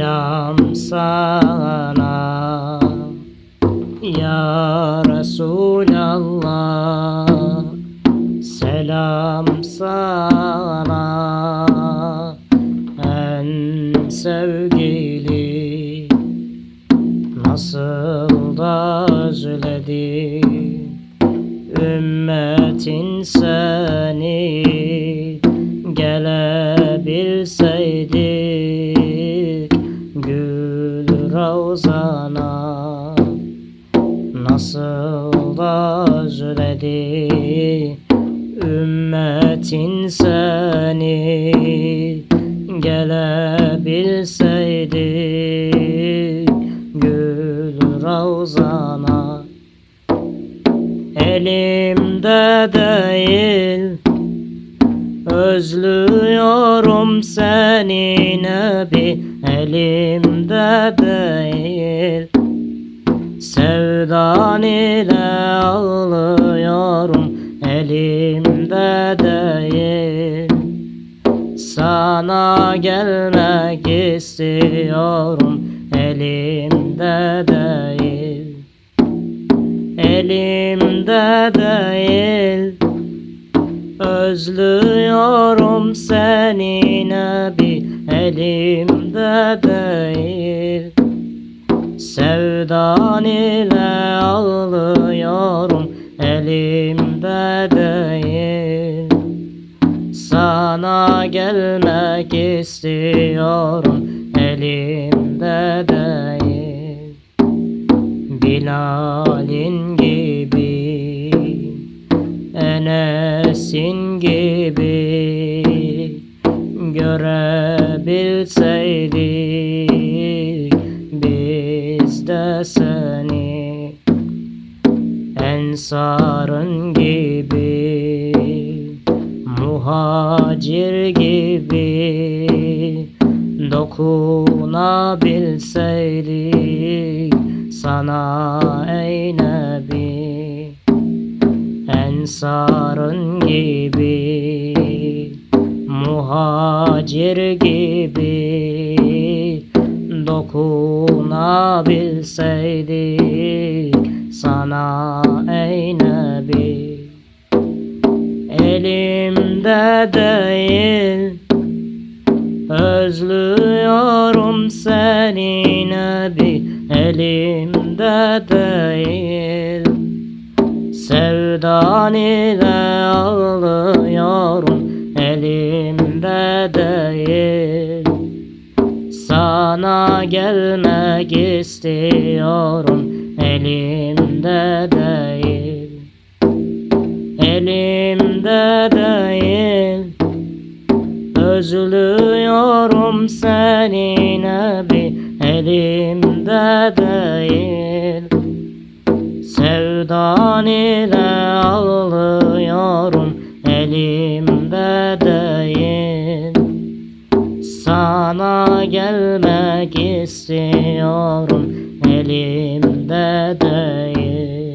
Selam sana. Ya Resulallah Selam sana. En sevgili Nasıl da özledim Ümmetin seni. Gelebilseydik Nasıl da özledi Ümmetin seni. Gelebilseydik Gül Ravzana. Elimde değil Özlüyorum seni. Nebi Elimde değil Sevdan ile ağlıyorum Elimde değil. Sana gelmek istiyorum Elimde değil. Elimde değil. Özlüyorum seni Nebi Elimde değil Sevdan ile ağlıyorum Elimde değil. Sana gelmek istiyorum Elimde değil. Bilal'in gibi Enes'in gibi de seni Ensarın gibi muhacir gibi dokunabilseydik sana ey Nebi Ensarın gibi muhacir gibi dokunabilseydik sana ey Nebi. Elimde değil Özlüyorum seni Nebi. Elimde değil Sevdan ile ağlıyorum Sana gelmek istiyorum. Elimde değil. Elimde değil. Özlüyorum seni Nebi Elimde değil. Sevdan ile ağlıyorum Gelmek istiyorum Elimde değil